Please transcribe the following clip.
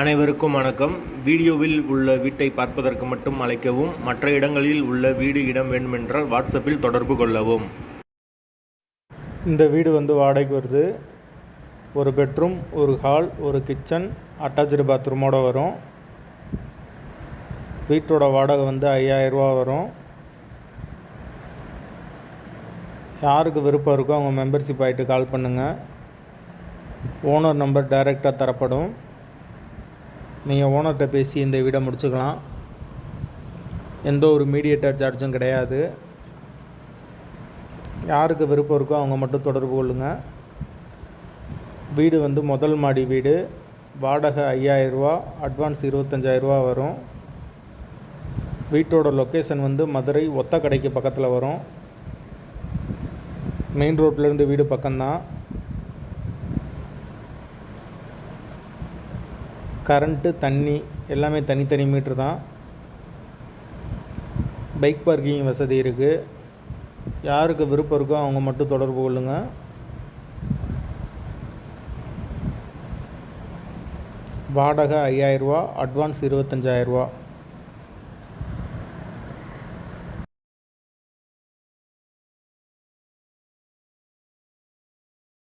அனைவருக்கும் வணக்கம். வீடியோவில் உள்ள வீட்டை பார்ப்பதற்கு மட்டும் அழைக்கவும் மற்ற இடங்களில் உள்ள வீடு இடம் வேண்டுமென்றால் வாட்ஸ்அப்பில் தொடர்பு கொள்ளவும். இந்த வீடு வந்து வாடகைக்கு வருது. ஒரு பெட்ரூம் ஒரு ஹால் ஒரு கிச்சன் அட்டாச்சு பாத்ரூமோட வரும். வீட்டோட வாடகை வந்து ஐயாயிரரூவா வரும். யாருக்கு விருப்பம் இருக்கோ அவங்க மெம்பர்ஷிப் ஆகிட்டு கால் பண்ணுங்கள் ஓனர் நம்பர் டைரெக்டாக தரப்படும். நீங்கள் ஓனர்கிட்ட பேசி இந்த வீடை முடிச்சுக்கலாம். எந்த ஒரு மீடியேட்டர் சார்ஜும் கிடையாது. யாருக்கு விருப்பம் இருக்கோ அவங்க மட்டும் தொடர்பு கொள்ளுங்கள் வீடு வந்து முதல் மாடி வீடு. வாடகை ஐயாயிரரூவா அட்வான்ஸ் இருபத்தஞ்சாயிரரூவா வரும். வீட்டோட லொக்கேஷன் வந்து மதுரை ஒத்த கடைக்கு பக்கத்தில் வரும். மெயின் ரோட்லேருந்து வீடு பக்கம்தான். கரண்ட்டு தண்ணி எல்லாமே தனித்தனி மீட்ரு தான். பைக் பார்க்கிங் வசதி இருக்குது யாருக்கு விருப்பம் இருக்கோ அவங்க மட்டும் தொடர்பு கொள்ளுங்கள் வாடகை ஐயாயிரரூவா அட்வான்ஸ் இருபத்தஞ்சாயிரரூவா